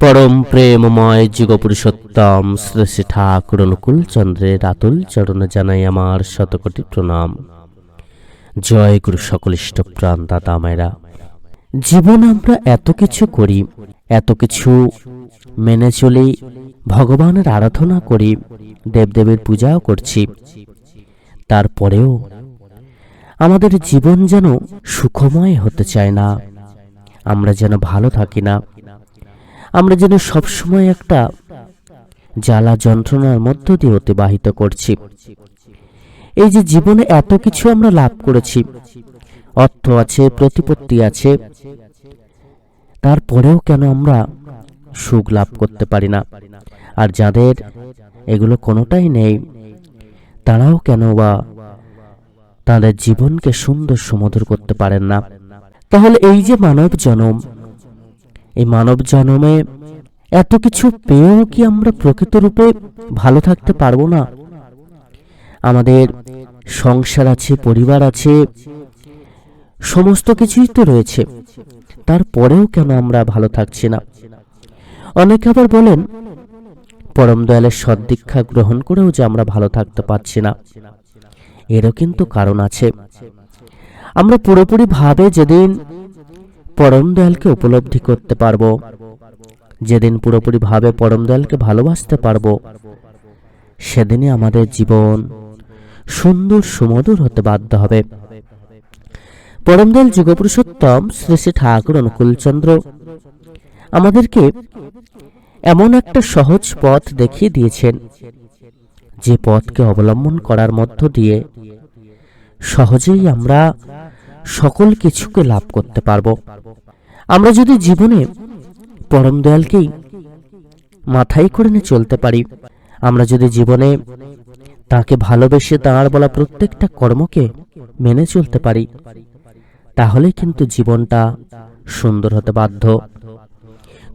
পরম প্রেমময় যুগপুরুষোত্তম শ্রী ঠাকুর অনুকূল চন্দ্রের আতুল চরণ জানাই আমার শতকোটি প্রণাম। জয় গুরু সকল ইষ্টপ্রাণ দাদা মায়েরা। জীবন আমরা এত কিছু করি, এত কিছু মেনে চলি, ভগবানের আরাধনা করি, দেবদেবীর পূজাও করছি। তারপরেও আমাদের জীবন যেন সুখময় হতে চায় না, আমরা যেন ভালো থাকি না। আমরা যেন সবসময় একটা জ্বালা যন্ত্রণার মধ্য দিয়ে অতিবাহিত করছি। এই যে জীবনে এত কিছু আমরা লাভ করেছি, অর্থ আছে, প্রতিপত্তি আছে, তারপরেও কেন আমরা সুখ লাভ করতে পারি না? আর যাদের এগুলো কোনোটাই নেই, তারাও কেন বা তাদের জীবনকে সুন্দর সুমধুর করতে পারেন না? তাহলে এই যে মানব জনম এই মানব জন্মে এত কিছু পেয়েও কি আমরা প্রকৃত রূপে ভালো থাকতে পারব না? আমাদের সংসার আছে, পরিবার আছে, সমস্ত কিছুই তো রয়েছে। তারপরেও কেন আমরা ভালো থাকছি না? অনেকে আবার বলেন, পরম দয়ালের সদ্দীক্ষা গ্রহণ করেও যে আমরা ভালো থাকতে পারছি না। এরও কিন্তু কারণ আছে। আমরা পুরোপুরি ভাবে যেদিন পরম দয়ালকে উপলব্ধি করতে পারব। যেদিন পুরোপুরি ভাবে পরম ভালোবাসতে পারব, সেদিনই আমাদের জীবন সুন্দর সুমধুর হতে বাধ্য হবে। পরমদয়াল যুগপুরুষোত্তম শ্রী শ্রী ঠাকুর অনুকূলচন্দ্র আমাদেরকে এমন একটা সহজ পথ দেখিয়ে দিয়েছেন, যে পথকে অবলম্বন করার মধ্য দিয়ে সহজেই আমরা সকল কিছুকে লাভ করতে পারব। আমরা যদি জীবনে পরম দয়ালকেই মাথায় করে নিয়ে চলতে পারি, আমরা যদি জীবনে তাকে ভালোবেসে তাঁর বলা প্রত্যেকটা কর্মকে মেনে চলতে পারি তাহলে কিন্তু জীবনটা সুন্দর হতে বাধ্য।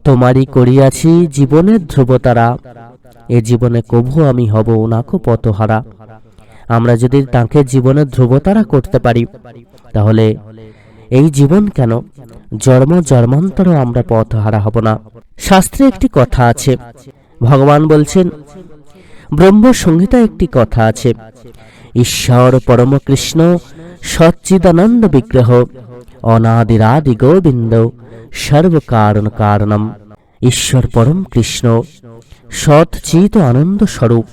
তোমারই করিয়াছি জীবনের ধ্রুবতারা, এ জীবনে কভু আমি হব ওনাকো পথহারা। আমরা যদি তাকে জীবনের ধ্রুবতারা করতে পারি, তাহলে এই জীবন কেন জন্ম জন্মান্তরও আমরা পথহারা হব না? শাস্ত্রে একটি কথা আছে। ভগবান বলছেন ব্রহ্ম সংহিতা একটি কথা আছে। ঈশ্বর পরম কৃষ্ণ সচ্চিদানন্দ বিগ্রহ অনাদিরাদি গোবিন্দ সর্বকারণ কারণম। ঈশ্বর পরম কৃষ্ণ সৎ সৎচিত আনন্দ স্বরূপ।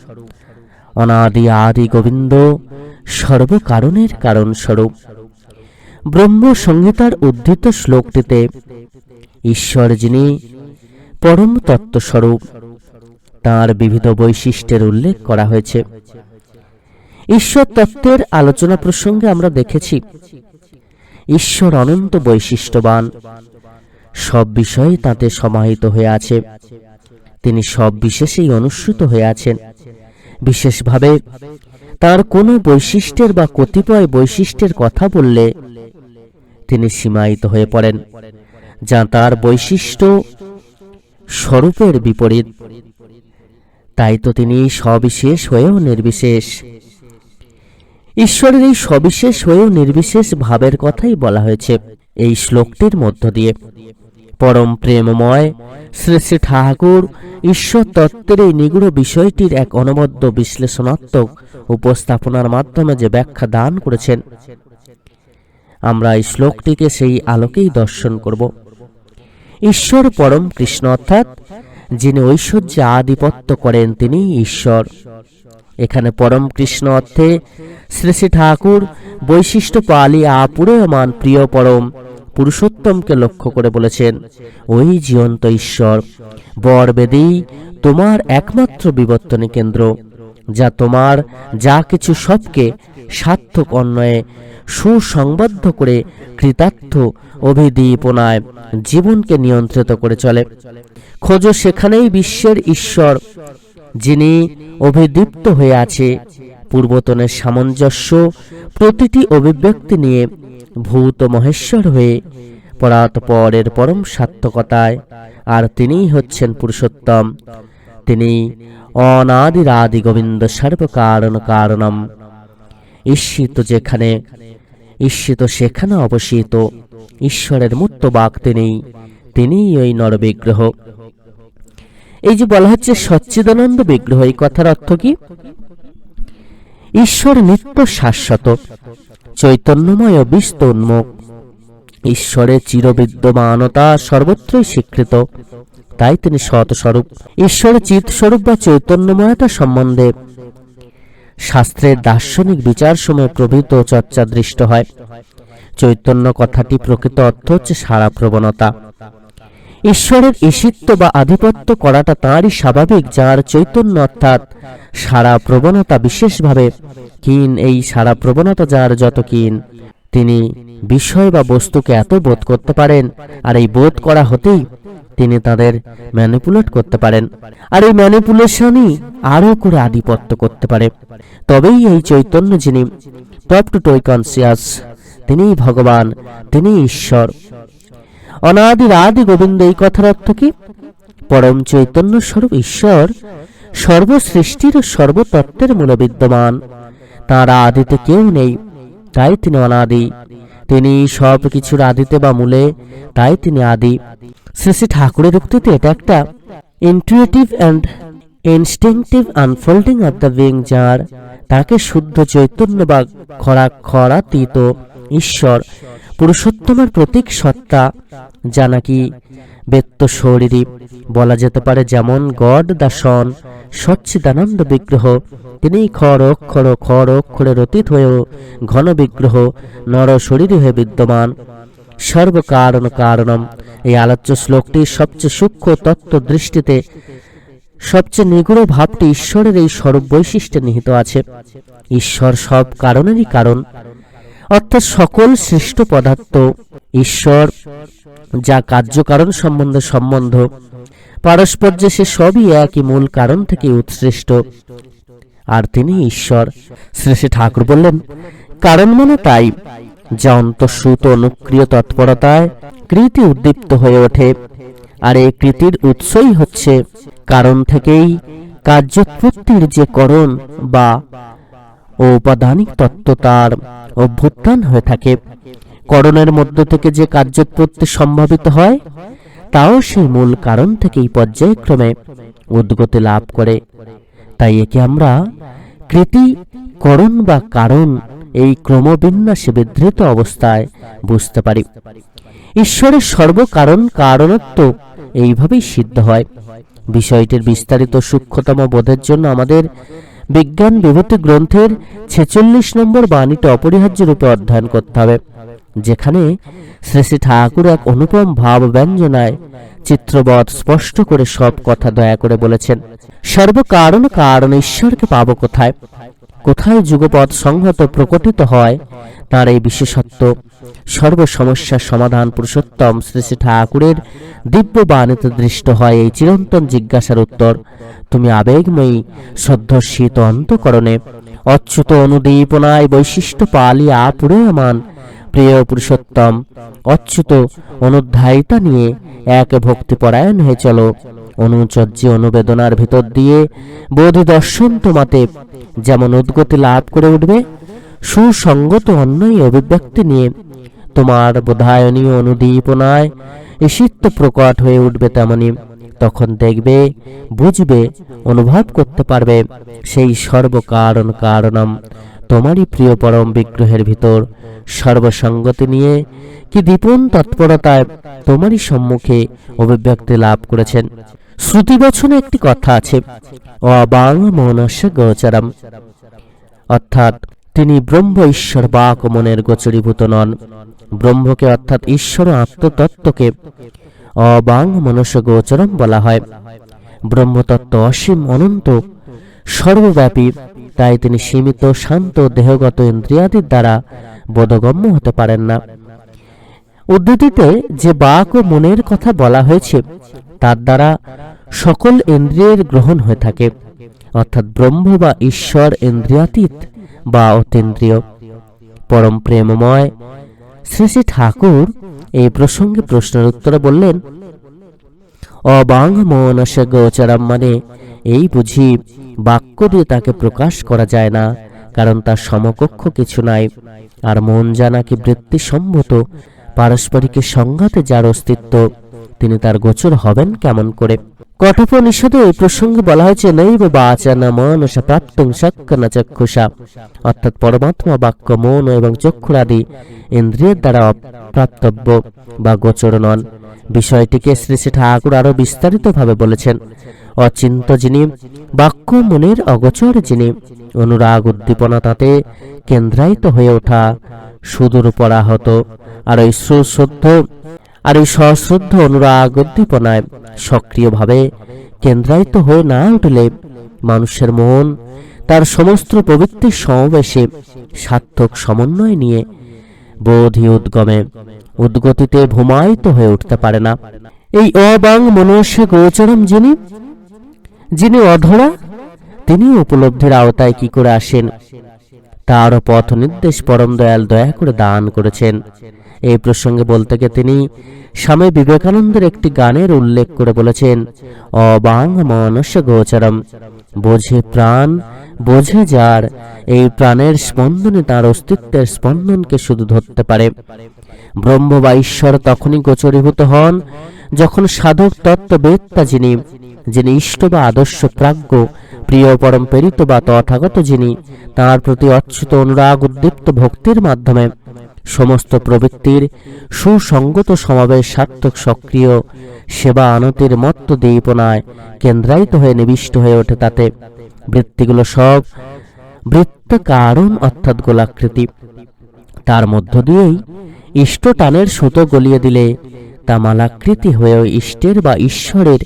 অনাদি আদি গোবিন্দ, সর্বকারণের কারণ স্বরূপ ব্রহ্ম সংহিতার উদ্ধৃত শ্লোকটিতে, ঈশ্বর যিনি পরম তত্ত্বস্বরূপ তাঁর বিবিধ বৈশিষ্ট্যের উল্লেখ করা হয়েছে। ঈশ্বর তত্ত্বের আলোচনা প্রসঙ্গে আমরা দেখেছি, ঈশ্বর অনন্ত বৈশিষ্ট্যবান, সব বিষয়ে তাতে সমাহিত হয়ে আছে। তিনি সব বিশেষেই অনুসৃত হয়ে আছেন। বিশেষভাবে তার কোনো বৈশিষ্ট্যের বা কতিপয় বৈশিষ্ট্যের কথা বললে তিনি সীমায়িত হয়ে পড়েন, যা তার বৈশিষ্ট্য স্বরূপের বিপরীত। তাই তো তিনি সবিশেষ হয়েও নির্বিশেষ। ঈশ্বরের এই সবিশেষ হয়েও নির্বিশেষ ভাবের কথাই বলা হয়েছে এই শ্লোকটির মধ্য দিয়ে। পরম প্রেমময় শ্রী শ্রী ঠাকুর ঈশ্বর তত্ত্বের এই নিগুড় বিষয়টির এক অনবদ্য বিশ্লেষণাত্মক উপস্থাপনার মাধ্যমে যে ব্যাখ্যা দান করেছেন। আমরা এই শ্লোকটিকে সেই আলোকেই দর্শন করব। ঈশ্বর পরম কৃষ্ণ অর্থাৎ, যিনি ঐশ্বর্যে আধিপত্য করেন তিনি ঈশ্বর। এখানে পরম কৃষ্ণ অর্থে শ্রী শ্রী ঠাকুর বৈশিষ্ট্য পালি আপুরেয়মান প্রিয় পরম পুরুষোত্তমকে লক্ষ্য করে বলেছেন, ওই জীবন্ত ঈশ্বর বরবেদী তোমার একমাত্র বিবর্তনী কেন্দ্র, যা তোমার যা কিছু সবকে সার্থক অন্যয়ে সুসংবদ্ধ করে কৃতার্থ অভিদীপনায় জীবনকে নিয়ন্ত্রিত করে চলে। খোঁজো সেখানেই বিশ্বের ঈশ্বর, যিনি অভিদীপ্ত হয়ে আছে। পূর্বতনের সামঞ্জস্য প্রতিটি অভিব্যক্তি নিয়ে ভূত মহেশ্বর হয়ে পরাৎপরের পরম সার্থকতায়, আর তিনিই হচ্ছেন পুরুষোত্তম। তিনি অনাদিরাদি গোবিন্দ সর্বকারণ কারণম। ঈশিত যেখানে ঈশিত সেখানে অবসিত, ঈশ্বরের মূর্ত বাক তিনি, তিনিই ওই নরবিগ্রহ। এই যে বলা হচ্ছে সচ্চিদানন্দ বিগ্রহ, এই কথার অর্থ কি? ঈশ্বর নিত্য শাশ্বত চৈতন্যময় বিস্তন্মুখ। ঈশ্বরের চিরবিদ্যমানতা সর্বত্রই স্বীকৃত। তাই তিনি সৎস্বরূপ। ঈশ্বরের চিৎস্বরূপ বা চৈতন্যময়তা সম্বন্ধে শাস্ত্রের দার্শনিক বিচার সময় প্রভৃত চর্চা দৃষ্ট হয়। চৈতন্য কথাটি প্রকৃত অর্থ হচ্ছে সারা প্রবণতা ঈশ্বরের ঈশিত্ব বা আধিপত্য করাটা তাঁরই স্বাভাবিক, যার চৈতন্য অর্থাৎ সারা প্রবণতা বিশেষভাবে কিন এই সারা প্রবণতা যার যত কিন তিনি বিষয় বা বস্তুকে এত বোধ করতে পারেন, আর এই বোধ করা হতেই তিনি তাদের ম্যানিপুলেট করতে পারেন, আর এই ম্যানিপুলেশনই আরও করে আধিপত্য করতে পারে। তবেই এই চৈতন্য যিনি টপ টু টই কনসিয়াস, তিনিই ভগবান, তিনিই ঈশ্বর। অনাদির আদি গোবিন্দ এই কথার অর্থ কি পরম চৈতন্য স্বরূপ ঈশ্বর সর্বসৃষ্টির ও সর্বতত্ত্বের মূলে বিদ্যমান। তাঁর আদিতে কেউ নেই, তাই তিনি অনাদি। তিনি সব কিছুর আদিতে বা মূলে, তাই তিনি আদি। শ্রী শ্রী ঠাকুরের উক্তিতে এটা একটা intuitive and instinctive unfolding of the being যার, তাকে শুদ্ধ চৈতন্য বা খরা খরাতীত ঈশ্বর, পুরুষোত্তমের প্রতীক সত্তা যা নাকি বেত্ত শরীরী বলা যেতে পারে যেমন গড দা সন, সচ্চিদানন্দ বিগ্রহ। তিনি খর অক্ষর খর অক্ষরের অতীত হয়েও ঘন বিগ্রহ, নর শরীরী হয়ে বিদ্যমান। সর্বকারণ কারণম, এই আলোচ্য শ্লোকটি সবচেয়ে সূক্ষ্ম তত্ত্ব দৃষ্টিতে সবচেয়ে নিগুড় ভাবটি ঈশ্বরের এই স্বরূপ বৈশিষ্ট্যে নিহিত আছে। ঈশ্বর সব কারণেরই কারণ। অর্থাৎ সকল সৃষ্ট পদার্থ, ঈশ্বর, যা কার্যকারণ সম্বন্ধে সম্বন্ধ, পারস্পর্যে সে সবই একই মূল কারণ থেকে উৎসৃষ্ট। আর তিনি ঈশ্বর। শ্রী শ্রী ঠাকুর বললেন, কারণ মানে তাই, যা অন্তঃসূত অনুক্রিয় তৎপরতায় কৃতি উদ্দীপ্ত হয়ে ওঠে, আর এই কৃতির উৎসই হচ্ছে কারণ থেকেই কার্যোৎপত্তির যে করণ বা ঔপাদানিক তত্ত্ব তার অভ্যুত্থান হয়ে থাকে। করণের মধ্য থেকে যে কার্যোৎপত্তি সম্ভাবিত হয়, তাও সেই মূল কারণ থেকেই পর্যায়ক্রমে উদ্গতি লাভ করে। তাই একে আমরা কৃতি, করণ বা কারণ এই ক্রমবিন্যাসে বিধৃত অবস্থায় বুঝতে পারি। ঈশ্বরের সর্বকারণ, কারণত্ব এইভাবেই সিদ্ধ হয়। বিষয়টির বিস্তারিত সূক্ষ্মতম বোধের জন্য আমাদের বিজ্ঞান বিভূতি গ্রন্থের ছেচল্লিশ নম্বর বাণীটা অপরিহার্য রূপে অধ্যয়ন করতে হবে, যেখানে শ্রী শ্রী ঠাকুর এক অনুপম ভাব ব্যঞ্জনায় চিত্রবৎ স্পষ্ট করে সব কথা দয়া করে বলেছেন। সর্বকারণ কারণ ঈশ্বরকে পাবো কোথায়? কোথায় যুগপথ সংহত প্রকটিত হয়, তার এই বিশেষত্ব। সর্বসমস্যার সমাধান পুরুষোত্তম শ্রী শ্রী ঠাকুরের দিব্য বাণীতে দৃষ্ট হয় এই চিরন্তন জিজ্ঞাসার উত্তর। তুমি আবেগময়ী শ্রদ্ধর্ষিত অন্তকরণে, অচ্যুত অনুদীপনায় বৈশিষ্ট্য পালিয়া পুরেয়মান। প্রিয় পুরুষোত্তম, অচ্যুত অনুধ্যায়িতা নিয়ে এক ভক্তিপরায়ণ হয়ে চলো, অনুচর্য অনুবেদনার ভিতর দিয়ে বোধি দর্শন তোমাতে, যেমন উদ্গতি লাভ করে উঠবে, সুসঙ্গত অন্যই অভিব্যক্তি নিয়ে, তোমার বোধায়নীয় অনুদীপনায় ঈশিত্ব প্রকট হয়ে উঠবে তেমনি, তখন দেখবে, বুঝবে, অনুভব করতে পারবে, সেই সর্বকারণ কারণম তোমারই প্রিয় পরম বিগ্রহের ভিতর সর্বসঙ্গতি নিয়ে কি দীপন তৎপরতায় তোমারই সম্মুখে অভিব্যক্তি লাভ করেছেন। শ্রুতিবচনে একটি কথা আছে, অবাং মনস্য গোচরম। অর্থাৎ তিনি ব্রহ্ম ঈশ্বর বাক মনের গোচরীভূত নন। ব্রহ্মকে অর্থাৎ ঈশ্বর আত্মতত্ত্বকে অবাং মনস্য গোচরম বলা হয়। ব্রহ্মতত্ত্ব অসীম, অনন্ত, সর্বব্যাপী তাই তিনি সীমিত, শান্ত, দেহগত ইন্দ্রিয়াদির দ্বারা বোধগম্য হতে পারেন না। উদ্ধৃতিতে যে বাক ও মনের কথা বলা হয়েছে, তার দ্বারা সকল ইন্দ্রিয়ের গ্রহণ হয়ে থাকে, অর্থাৎ ব্রহ্ম বা ঈশ্বর ইন্দ্রিয়াতীত বা অতীন্দ্রিয়। পরম প্রেমময় শ্রী শ্রী ঠাকুর এই প্রসঙ্গে প্রশ্নের উত্তরে বললেন অবাং মনসে গোচরম মানে। এই বুঝি বাক্য দিয়ে তাকে প্রকাশ করা যায় না, কারণ তার সমকক্ষ কিছু নাই। আর মন যা নাকি বৃত্তি সম্মত পারস্পরিকের সংঘাতে যার অস্তিত্ব, তিনি তার গোচর হবেন কেমন করে? কঠোপনিষদে এই প্রসঙ্গে বলা হয়েছে, নৈব বাচা না মনস প্রাপ্তং শক্য না চক্ষুষা। অর্থাৎ পরমাত্মা বাক্য মন এবং চক্ষুরাদি ইন্দ্রিয়ের দ্বারা অপ্রাপ্তব্য বা গোচর নন। বিষয়টিকে শ্রী শ্রী ঠাকুর আরও বিস্তারিতভাবে বলেছেন। অচিন্ত যিনি, বাক্য মনের অগোচর যিনি, অনুরাগ উদ্দীপনা তাতে কেন্দ্রায়িত হয়ে ওঠা সুদূর পরাহত আর এই সুশ্রদ্ধ আর এই সশ্রদ্ধ অনুরাগ উদ্দীপনায় সক্রিয়ভাবে কেন্দ্রায়িত হয়ে না উঠলে মানুষের মন তার সমস্ত প্রবৃত্তির সমাবেশে সার্থক সমন্বয় নিয়ে বোধি উদ্গমে, উদ্গতিতে ভূমায়িত হয়ে উঠতে পারে না। এই অবাং মনস্য গোচরম যিনি যিনি অধরা তিনি উপলব্ধির আওতায় কি করে আসেন? তার পথ নির্দেশ পরম দয়াল দয়া করে দান করেছেন। এই প্রসঙ্গে বলতে গিয়ে তিনি স্বামী বিবেকানন্দের একটি গানের উল্লেখ করে বলেছেন অবাং মনস্য গোচরম, বোঝে প্রাণ, বোঝে যার, এই প্রাণের স্পন্দনে তার অস্তিত্বের স্পন্দনকে শুধু ধরতে পারে। ব্রহ্ম বা ঈশ্বর তখনই গোচরীভূত হন যখন সাধক তত্ত্ববেত্তা যিনি যিনি ইষ্ট বা আদর্শ প্রাজ্ঞ, প্রিয় পরম প্রেরিত বা তথাগত যিনি, তার প্রতি অচ্যুত অনুরাগ উদ্দীপ্ত ভক্তির মাধ্যমে সমস্ত প্রবৃত্তির সুসঙ্গত সমাবেশ সার্থক সক্রিয় সেবা আনতির মত্ত দীপনায় কেন্দ্রায়িত হয়ে নিবিষ্ট হয়ে ওঠে তাতে। বৃত্তিগুলো সব বৃত্ত কারণ অর্থাৎ গোলাকৃতি। তার মধ্য দিয়েই ইষ্ট টানের সুতো গলিয়ে দিলে তা মালাকৃতি হয়েও ইষ্টের বা ঈশ্বরের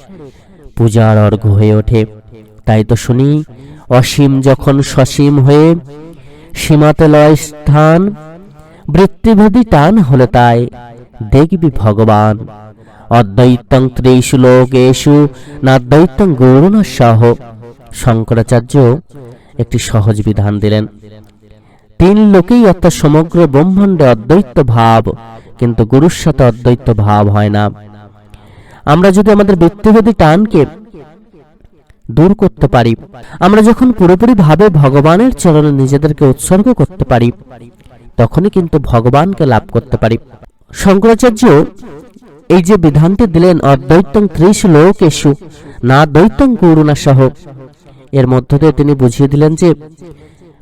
পূজার অর্ঘ হয়ে ওঠে। তাই তো শুনি, অসীম যখন সসীম হয়ে সীমাতে লয় স্থান বৃত্তিভেদী টান হলে তাই দেখবি ভগবান। অদ্বৈতং ত্রিষু লোকেষু নাদ্বৈতং গৌরণ সহ। শঙ্করাচার্য একটি সহজ বিধান দিলেন। তিন লোকেই অর্থাৎ সমগ্র ব্রহ্মাণ্ডে অদ্বৈত ভাব কিন্তু গুরুর সাথে অদ্বৈত ভাব হয় না। আমরা যদি আমাদের বৃত্তিভেদী টানকে দূর করতে পারি, আমরা যখন পুরোপুরি ভাবে ভগবানের চরণে নিজেদেরকে উৎসর্গ করতে পারি, তখনই কিন্তু ভগবানকে লাভ করতে পারি। শঙ্করাচার্য এই যে বিধানটি দিলেন, অদ্বৈতং ত্রিশ লোকেশু না দ্বৈতং করুণা সহ এর মধ্য দিয়ে তিনি বুঝিয়ে দিলেন যে,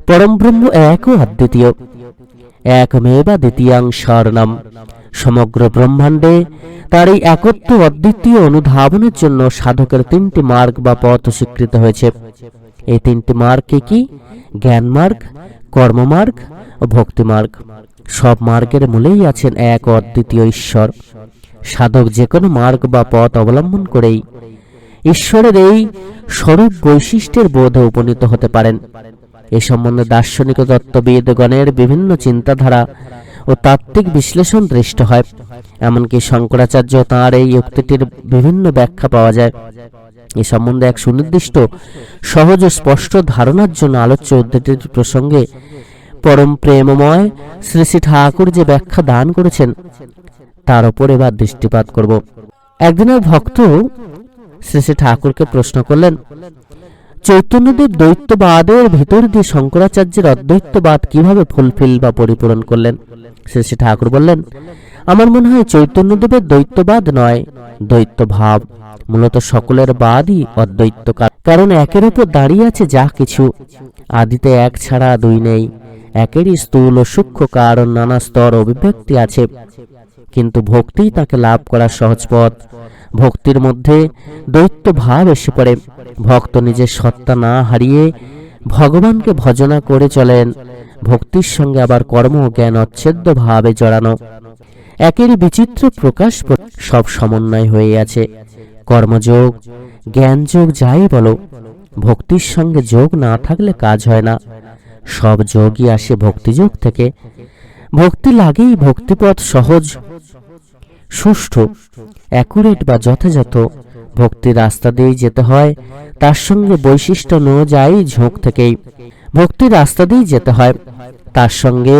পরম ব্রহ্ম এক ও অদ্বিতীয়। একমেবা দ্বিতীয়াং স্বর্ণম। সমগ্র ব্রহ্মাণ্ডে তার এই একত্ব অদ্বিতীয় অনুধাবনের জন্য সাধকের তিনটি মার্গ বা পথ স্বীকৃত হয়েছে। এই তিনটি মার্গ কি জ্ঞান মার্গ কর্মমার্গ ও ভক্তি মার্গ। সব মার্গের মূলেই আছেন এক অদ্বিতীয় ঈশ্বর। সাধক যে কোনো মার্গ বা পথ অবলম্বন করেই ঈশ্বরের এই স্বরূপ বৈশিষ্ট্যের বোধে উপনীত হতে পারেন। এ সম্বন্ধে দার্শনিক ও তত্ত্ববিদগণের বিভিন্ন চিন্তাধারা ও তাত্ত্বিক বিশ্লেষণ দৃষ্ট হয়। এমনকি শঙ্করাচার্য তাঁর এই উক্তিটির বিভিন্ন ব্যাখ্যা পাওয়া যায়। এ সম্বন্ধে এক সুনির্দিষ্ট, সহজ ও স্পষ্ট ধারণার জন্য আলোচ্য উদ্ধৃতির প্রসঙ্গে পরম প্রেমময় শ্রী শ্রী ঠাকুর যে ব্যাখ্যা দান করেছেন, তার উপর এবার দৃষ্টিপাত করব। একদিনের ভক্ত শ্রী শ্রী ঠাকুরকে প্রশ্ন করলেন চৈতন্যদেব দ্বৈতবাদের ভিতর দিয়ে শঙ্করাচার্যের অদ্বৈতবাদ কীভাবে ফুলফিল বা পরিপূরণ করলেন? শ্রী ঠাকুর বললেন, আমার মনে হয় চৈতন্যদেবের দ্বৈতবাদ নয় দ্বৈত ভাব মূলত সকলের বাদই অদ্বৈত কারণ একের উপর দাঁড়িয়ে আছে যা কিছু। আদিতে এক ছাড়া দুই নেই, একেরই স্থূল ও সূক্ষ্ম কারণ নানা স্তর অভিব্যক্তি আছে। কিন্তু ভক্তিই তাকে লাভ করার সহজ পথ। ভক্তির মধ্যে দৈত্য ভাব এসে পড়ে। ভক্ত নিজের সত্তা না হারিয়ে ভগবানকে ভজনা করে চলেন। ভক্তির সঙ্গে আবার কর্ম ও জ্ঞান, অচ্ছেদ্য ভাবে জড়ানো। একের বিচিত্র প্রকাশ সব সমন্বয় হয়ে আছে। কর্মযোগ, জ্ঞানযোগ যাই বলো, ভক্তির সঙ্গে যোগ না থাকলে কাজ হয় না। সব যোগই আসে ভক্তিযোগ থেকে। ভক্তি লাগেই ভক্তিপথ সহজ। সুষ্ঠু অ্যাকুরেট বা যথাযথ ভক্তির রাস্তা দিয়েই যেতে হয়, তার সঙ্গে বৈশিষ্ট্য অনুযায়ী ঝোঁক থেকেই। ভক্তির রাস্তা দিয়েই যেতে হয়, তার সঙ্গে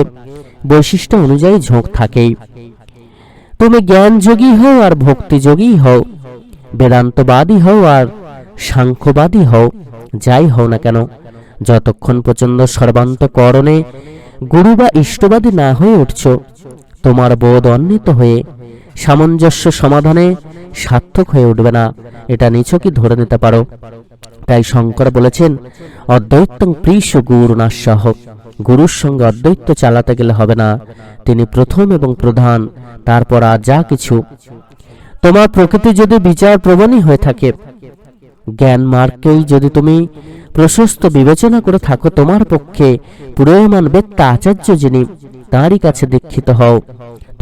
বৈশিষ্ট্য অনুযায়ী ঝোঁক থাকেই। তুমি জ্ঞানযোগী হও আর ভক্তিযোগী হও, বেদান্তবাদী হও আর সাংখ্যবাদী হও, যাই হও না কেন, যতক্ষণ পর্যন্ত সর্বান্তকরণে গুরু বা ইষ্টবাদী না হয়ে উঠছ, তোমার বোধ অন্বিত হয়ে সামঞ্জস্য সমাধানে সার্থক হয়ে উঠবে না। এটা নিছকই ধরে নিতে পারো? তাই শঙ্কর বলেছেন অদ্বৈতং প্রিস গুরু নাশাহ। গুরুর সঙ্গে অদ্বৈত চালাতে গেলে হবে না। তিনি প্রথম এবং প্রধান, তারপর আর যা কিছু। তোমার প্রকৃতি যদি বিচার প্রবণই হয়ে থাকে, জ্ঞান মার্গকেই যদি তুমি প্রশস্ত বিবেচনা করে থাকো, তোমার পক্ষে পুরোয়মান বেত্তা আচার্য যিনি, তাঁরই কাছে দীক্ষিত হও।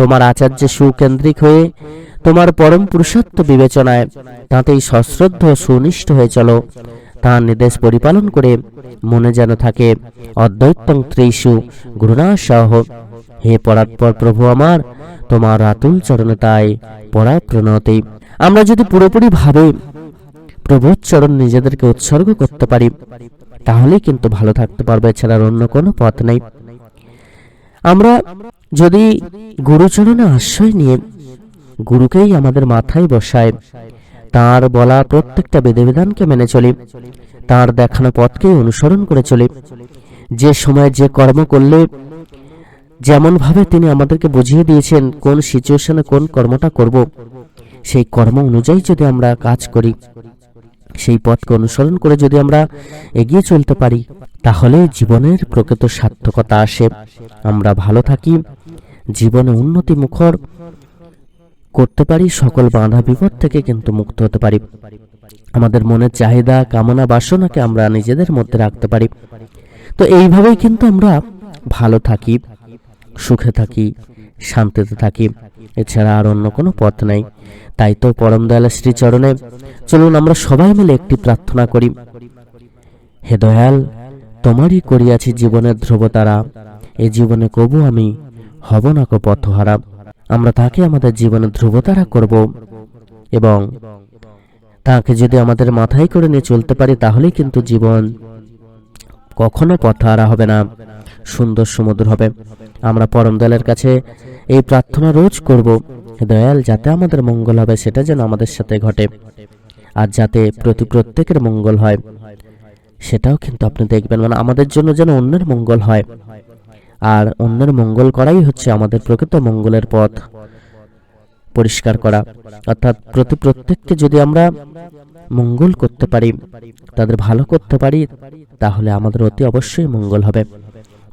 তোমার আচার্য সুকেন্দ্রিক হয়ে তোমার পরম পুরুষত্ব বিবেচনায় তাতেই সশ্রদ্ধ সুনিষ্ঠ হয়ে চলো। তাঁর নির্দেশ পরিপালন করে মনে যেন থাকে, অদ্বৈতং ত্রিশু গুরুনাশাহ হে পরাৎপর প্রভু আমার, তোমার আতুল চরণে তাই পরা প্রণতি। আমরা যদি পুরোপুরি ভাবে প্রভুর চরণ নিজেদেরকে উৎসর্গ করতে পারি, তাহলেই কিন্তু ভালো থাকতে পারবে, এছাড়া অন্য কোনো পথ নেই। আমরা যদি গুরুচরণে আশ্রয় নিয়ে গুরুকেই আমাদের মাথায় বসায়, তার বলা প্রত্যেকটা বিধিবিধানকে মেনে চলি, তার দেখানো পথকেই অনুসরণ করে চলি। যে সময় যে কর্ম করলে যেমনভাবে তিনি আমাদেরকে বুঝিয়ে দিয়েছেন কোন সিচুয়েশনে কোন কর্মটা করব, সেই কর্ম অনুযায়ী যদি আমরা কাজ করি সেই পথকে অনুসরণ করে যদি আমরা এগিয়ে চলতে পারি, তাহলে জীবনের প্রকৃত সার্থকতা আসে। আমরা ভালো থাকি, জীবনে উন্নতি মুখর করতে পারি, সকল বাধা বিপদ থেকে কিন্তু মুক্ত হতে পারি। আমাদের মনের চাহিদা, কামনা, বাসনাকে আমরা নিজেদের মধ্যে রাখতে পারি। তো এইভাবেই কিন্তু আমরা ভালো থাকি, সুখে থাকি, শান্তিতে থাকি। এছাড়া আর অন্য কোনো পথ নাই। তাই তো পরম দয়াল শ্রীচরণে চলুন আমরা সবাই মিলে একটি প্রার্থনা করি। হে দয়াল, তোমারই করিয়াছি জীবনের ধ্রুবতারা। এ জীবনে কবু আমি, হব না কো পথহারা। আমরা তাকে আমাদের জীবনে ধ্রুবতারা করব এবং তাকে যদি আমাদের মাথায় করে নিয়ে চলতে পারি, তাহলেই কিন্তু জীবন কখনো পথহারা হবে না, সুন্দর সমুদ্র হবে। আমরা পরম দয়ালের কাছে এই প্রার্থনা রোজ করব। দয়াল, যাতে আমাদের মঙ্গল হবে, সেটা যেন আমাদের সাথে ঘটে। আর যাতে প্রতি প্রত্যেকের মঙ্গল হয়। সেটাও কিন্তু আপনি দেখবেন। মানে আমাদের জন্য যেন অন্যের মঙ্গল হয়। আর অন্যের মঙ্গল করাই হচ্ছে আমাদের প্রকৃত মঙ্গলের পথ। পরিষ্কার করা। অর্থাৎ প্রতি প্রত্যেককে যদি আমরা মঙ্গল করতে পারি তাদের ভালো করতে পারি তাহলে আমাদের অতি অবশ্যই মঙ্গল হবে।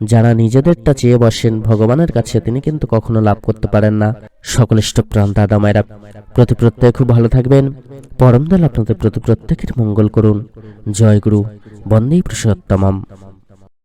যারা নিজেদেরটা চেয়ে বসেন, ভগবানের কাছে তিনি কিন্তু কখনো লাভ করতে পারেন না। সকল ইষ্টপ্রাণ দাদা মায়েরা, প্রতি প্রত্যেক খুব ভালো থাকবেন। পরম দল আপনাদের প্রতি প্রত্যেকের মঙ্গল করুন। জয় গুরু, বন্দেই পুরুষোত্তমম।